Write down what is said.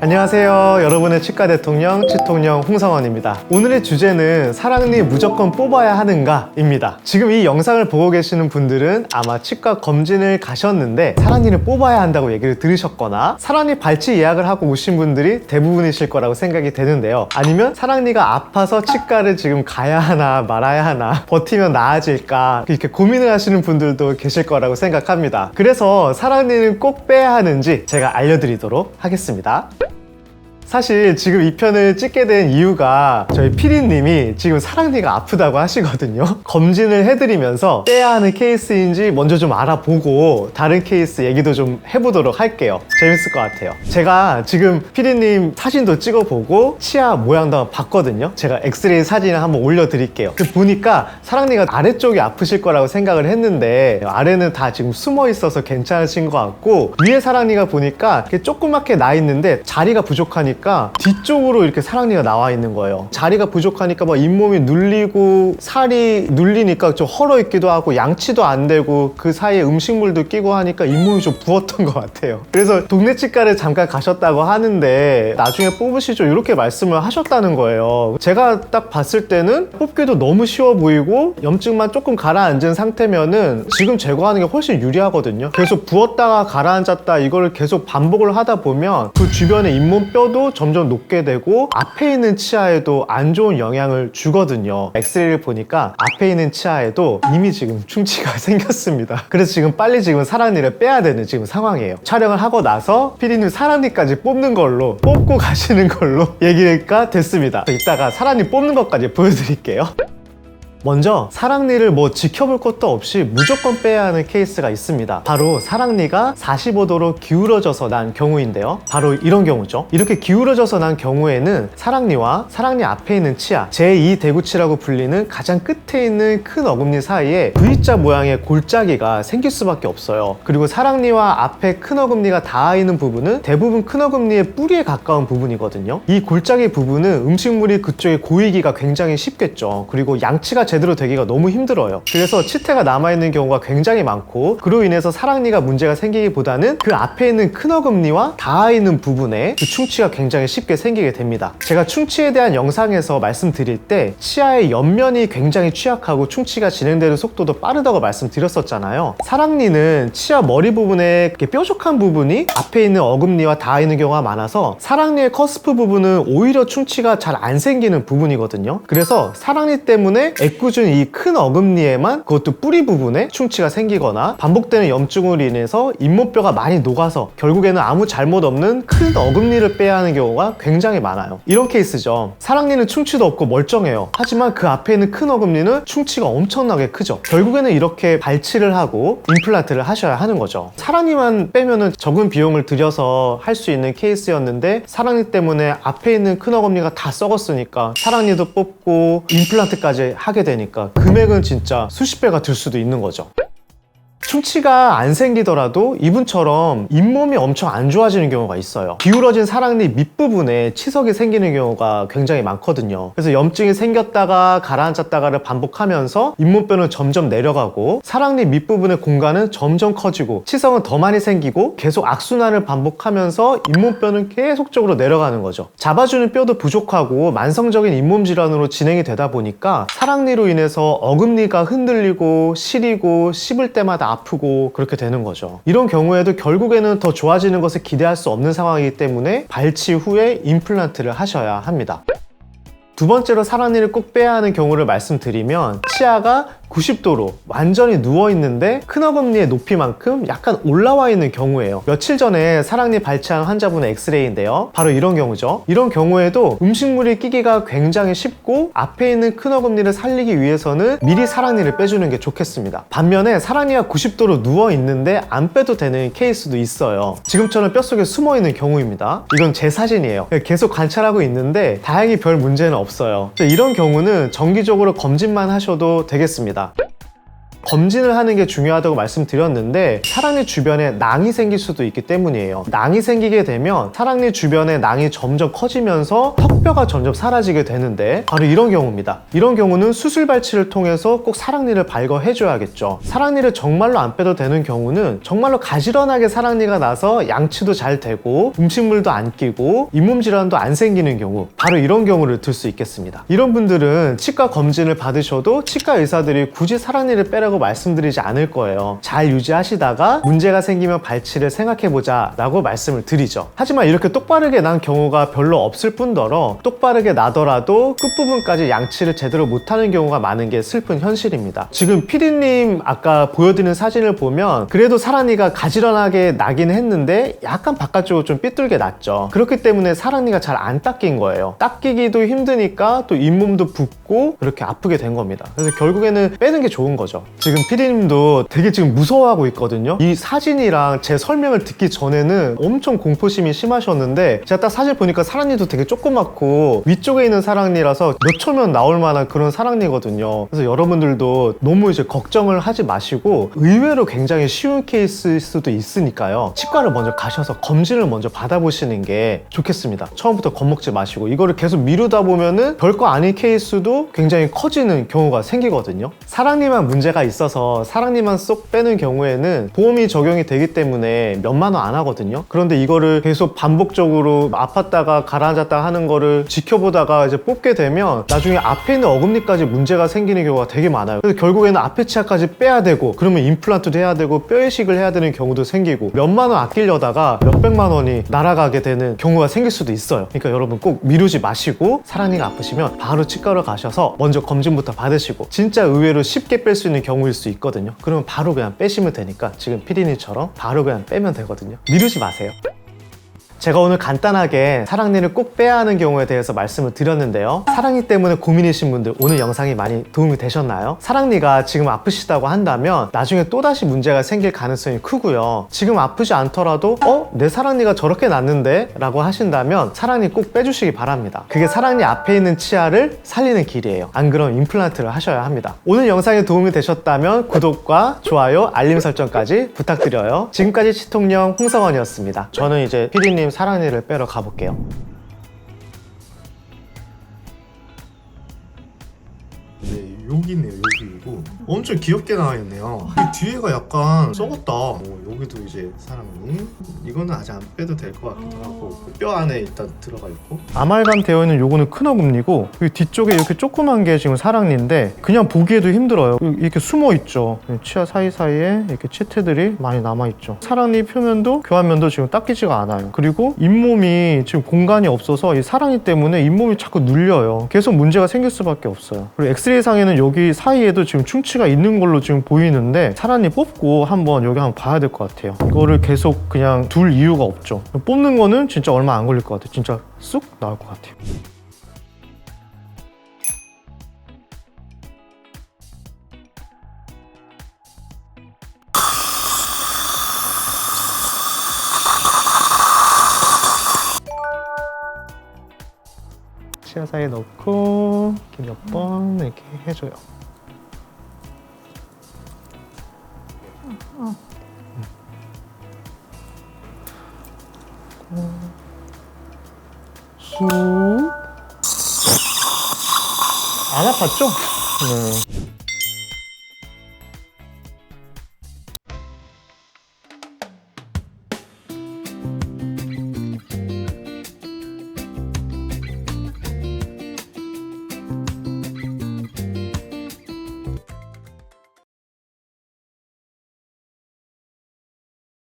안녕하세요. 여러분의 치과 대통령, 치통령 홍성원입니다. 오늘의 주제는 사랑니 무조건 뽑아야 하는가입니다. 지금 이 영상을 보고 계시는 분들은 아마 치과 검진을 가셨는데 사랑니를 뽑아야 한다고 얘기를 들으셨거나 사랑니 발치 예약을 하고 오신 분들이 대부분이실 거라고 생각이 되는데요. 아니면 사랑니가 아파서 치과를 지금 가야 하나 말아야 하나 버티면 나아질까 이렇게 고민을 하시는 분들도 계실 거라고 생각합니다. 그래서 사랑니는 꼭 빼야 하는지 제가 알려드리도록 하겠습니다. 사실 지금 이 편을 찍게 된 이유가 저희 피디님이 지금 사랑니가 아프다고 하시거든요. 검진을 해드리면서 빼야 하는 케이스인지 먼저 좀 알아보고 다른 케이스 얘기도 좀 해보도록 할게요. 재밌을 것 같아요. 제가 지금 피디님 사진도 찍어보고 치아 모양도 한번 봤거든요. 제가 엑스레이 사진을 한번 올려드릴게요. 그 보니까 사랑니가 아래쪽이 아프실 거라고 생각을 했는데 아래는 다 지금 숨어 있어서 괜찮으신 것 같고 위에 사랑니가 보니까 조그맣게 나 있는데 자리가 부족하니까 뒤쪽으로 이렇게 사랑니가 나와 있는 거예요. 자리가 부족하니까 막 잇몸이 눌리고 살이 눌리니까 좀 헐어 있기도 하고 양치도 안 되고 그 사이에 음식물도 끼고 하니까 잇몸이 좀 부었던 것 같아요. 그래서 동네 치과를 잠깐 가셨다고 하는데 나중에 뽑으시죠 이렇게 말씀을 하셨다는 거예요. 제가 딱 봤을 때는 뽑기도 너무 쉬워 보이고 염증만 조금 가라앉은 상태면은 지금 제거하는 게 훨씬 유리하거든요. 계속 부었다가 가라앉았다 이거를 계속 반복을 하다 보면 그 주변의 잇몸 뼈도 점점 녹게 되고 앞에 있는 치아에도 안 좋은 영향을 주거든요. 엑스레이를 보니까 앞에 있는 치아에도 이미 지금 충치가 생겼습니다. 그래서 지금 빨리 지금 사랑니를 빼야 되는 지금 상황이에요. 촬영을 하고 나서 피디님 사랑니까지 뽑는 걸로 뽑고 가시는 걸로 얘기가 됐습니다. 이따가 사랑니 뽑는 것까지 보여드릴게요. 먼저 사랑니를 뭐 지켜볼 것도 없이 무조건 빼야 하는 케이스가 있습니다. 바로 사랑니가 45도로 기울어져서 난 경우인데요. 바로 이런 경우죠. 이렇게 기울어져서 난 경우에는 사랑니와 사랑니 앞에 있는 치아, 제2대구치라고 불리는 가장 끝에 있는 큰 어금니 사이에 V자 모양의 골짜기가 생길 수밖에 없어요. 그리고 사랑니와 앞에 큰 어금니가 닿아 있는 부분은 대부분 큰 어금니의 뿌리에 가까운 부분이거든요. 이 골짜기 부분은 음식물이 그쪽에 고이기가 굉장히 쉽겠죠. 그리고 양치가 제 대로 되기가 너무 힘들어요. 그래서 치태가 남아있는 경우가 굉장히 많고 그로 인해서 사랑니가 문제가 생기기보다는 그 앞에 있는 큰 어금니와 닿아 있는 부분에 그 충치가 굉장히 쉽게 생기게 됩니다. 제가 충치에 대한 영상에서 말씀드릴 때 치아의 옆면이 굉장히 취약하고 충치가 진행되는 속도도 빠르다고 말씀드렸었잖아요. 사랑니는 치아 머리 부분에 뾰족한 부분이 앞에 있는 어금니와 닿아 있는 경우가 많아서 사랑니의 커스프 부분은 오히려 충치가 잘 안 생기는 부분이거든요. 그래서 사랑니 때문에 애꿎은 이큰 어금니에만 그것도 뿌리 부분에 충치가 생기거나 반복되는 염증으로 인해서 잇몸뼈가 많이 녹아서 결국에는 아무 잘못 없는 큰 어금니를 빼야 하는 경우가 굉장히 많아요. 이런 케이스죠. 사랑니는 충치도 없고 멀쩡해요. 하지만 그 앞에 있는 큰 어금니는 충치가 엄청나게 크죠. 결국에는 이렇게 발치를 하고 임플란트를 하셔야 하는 거죠. 사랑니만 빼면은 적은 비용을 들여서 할 수 있는 케이스였는데 사랑니 때문에 앞에 있는 큰 어금니가 다 썩었으니까 사랑니도 뽑고 임플란트까지 하게 되니까 금액은 진짜 수십 배가 들 수도 있는 거죠. 충치가 안 생기더라도 이분처럼 잇몸이 엄청 안 좋아지는 경우가 있어요. 기울어진 사랑니 밑부분에 치석이 생기는 경우가 굉장히 많거든요. 그래서 염증이 생겼다가 가라앉았다가를 반복하면서 잇몸뼈는 점점 내려가고 사랑니 밑부분의 공간은 점점 커지고 치석은 더 많이 생기고 계속 악순환을 반복하면서 잇몸뼈는 계속적으로 내려가는 거죠. 잡아주는 뼈도 부족하고 만성적인 잇몸 질환으로 진행이 되다 보니까 사랑니로 인해서 어금니가 흔들리고 시리고 씹을 때마다 아프고 그렇게 되는 거죠. 이런 경우에도 결국에는 더 좋아지는 것을 기대할 수 없는 상황이기 때문에 발치 후에 임플란트를 하셔야 합니다. 두 번째로 사랑니를 꼭 빼야 하는 경우를 말씀드리면 치아가 90도로 완전히 누워 있는데 큰 어금니의 높이만큼 약간 올라와 있는 경우예요. 며칠 전에 사랑니 발치한 환자분의 엑스레이인데요. 바로 이런 경우죠. 이런 경우에도 음식물이 끼기가 굉장히 쉽고 앞에 있는 큰 어금니를 살리기 위해서는 미리 사랑니를 빼주는 게 좋겠습니다. 반면에 사랑니가 90도로 누워 있는데 안 빼도 되는 케이스도 있어요. 지금처럼 뼛속에 숨어 있는 경우입니다. 이건 제 사진이에요. 계속 관찰하고 있는데 다행히 별 문제는 없어요. 이런 경우는 정기적으로 검진만 하셔도 되겠습니다. 됩니다. 검진을 하는 게 중요하다고 말씀드렸는데 사랑니 주변에 낭이 생길 수도 있기 때문이에요. 낭이 생기게 되면 사랑니 주변에 낭이 점점 커지면서 턱뼈가 점점 사라지게 되는데 바로 이런 경우입니다. 이런 경우는 수술 발치를 통해서 꼭 사랑니를 발거해 줘야겠죠. 사랑니를 정말로 안 빼도 되는 경우는 정말로 가지런하게 사랑니가 나서 양치도 잘 되고 음식물도 안 끼고 잇몸 질환도 안 생기는 경우 바로 이런 경우를 들 수 있겠습니다. 이런 분들은 치과 검진을 받으셔도 치과 의사들이 굳이 사랑니를 빼라고 말씀드리지 않을 거예요. 잘 유지하시다가 문제가 생기면 발치를 생각해보자 라고 말씀을 드리죠. 하지만 이렇게 똑바르게 난 경우가 별로 없을 뿐더러 똑바르게 나더라도 끝부분까지 양치를 제대로 못하는 경우가 많은 게 슬픈 현실입니다. 지금 피디님 아까 보여드린 사진을 보면 그래도 사랑니가 가지런하게 나긴 했는데 약간 바깥쪽으로 좀 삐뚤게 났죠. 그렇기 때문에 사랑니가 잘 안 닦인 거예요. 닦이기도 힘드니까 또 잇몸도 붓고 그렇게 아프게 된 겁니다. 그래서 결국에는 빼는 게 좋은 거죠. 지금 피디님도 되게 지금 무서워하고 있거든요. 이 사진이랑 제 설명을 듣기 전에는 엄청 공포심이 심하셨는데 제가 딱 사진 보니까 사랑니도 되게 조그맣고 위쪽에 있는 사랑니라서 몇 초면 나올 만한 그런 사랑니거든요. 그래서 여러분들도 너무 이제 걱정을 하지 마시고 의외로 굉장히 쉬운 케이스일 수도 있으니까요. 치과를 먼저 가셔서 검진을 먼저 받아보시는 게 좋겠습니다. 처음부터 겁먹지 마시고 이거를 계속 미루다 보면은 별거 아닌 케이스도 굉장히 커지는 경우가 생기거든요. 사랑니만 문제가 있어서 사랑니만 쏙 빼는 경우에는 보험이 적용이 되기 때문에 몇만 원 안 하거든요. 그런데 이거를 계속 반복적으로 아팠다가 가라앉았다 하는 거를 지켜보다가 이제 뽑게 되면 나중에 앞에 있는 어금니까지 문제가 생기는 경우가 되게 많아요. 그래서 결국에는 앞에 치아까지 빼야 되고 그러면 임플란트도 해야 되고 뼈 이식을 해야 되는 경우도 생기고 몇만 원 아끼려다가 몇백만 원이 날아가게 되는 경우가 생길 수도 있어요. 그러니까 여러분 꼭 미루지 마시고 사랑니가 아프시면 바로 치과로 가셔서 먼저 검진부터 받으시고 진짜 의외로 쉽게 뺄 수 있는 경우 일 수 있거든요. 그러면 바로 그냥 빼시면 되니까 지금 피디님처럼 바로 그냥 빼면 되거든요. 미루지 마세요. 제가 오늘 간단하게 사랑니를 꼭 빼야 하는 경우에 대해서 말씀을 드렸는데요. 사랑니 때문에 고민이신 분들 오늘 영상이 많이 도움이 되셨나요? 사랑니가 지금 아프시다고 한다면 나중에 또다시 문제가 생길 가능성이 크고요. 지금 아프지 않더라도 어? 내 사랑니가 저렇게 났는데? 라고 하신다면 사랑니 꼭 빼주시기 바랍니다. 그게 사랑니 앞에 있는 치아를 살리는 길이에요. 안 그럼 임플란트를 하셔야 합니다. 오늘 영상이 도움이 되셨다면 구독과 좋아요, 알림 설정까지 부탁드려요. 지금까지 치통령 홍성원이었습니다. 저는 이제 피디님 사랑니를 빼러 가볼게요. 여기 있네요. 여기 이고 엄청 귀엽게 나와 있네요. 이 뒤에가 약간 썩었다. 어, 여기도 이제 사랑니. 이거는 아직 안 빼도 될 것 같기도 하고 그뼈 안에 일단 들어가 있고. 아말감 되어 있는 요거는 큰 어금니고 이 뒤쪽에 이렇게 조그만 게 지금 사랑니인데 그냥 보기에도 힘들어요. 이렇게 숨어 있죠. 치아 사이 사이에 이렇게 치태들이 많이 남아 있죠. 사랑니 표면도 교환면도 지금 닦이지가 않아요. 그리고 잇몸이 지금 공간이 없어서 이 사랑니 때문에 잇몸이 자꾸 눌려요. 계속 문제가 생길 수밖에 없어요. 그리고 엑스레이 상에는 여기 사이에도 지금 충치가 있는 걸로 지금 보이는데 사랑니 뽑고 한번 여기 한번 봐야 될 것 같아요. 이거를 계속 그냥 둘 이유가 없죠. 뽑는 거는 진짜 얼마 안 걸릴 것 같아요. 진짜 쑥 나올 것 같아요. 치아 사이에 넣고 몇 번 이렇게 해줘요. 쑥. 안 아팠죠? 네.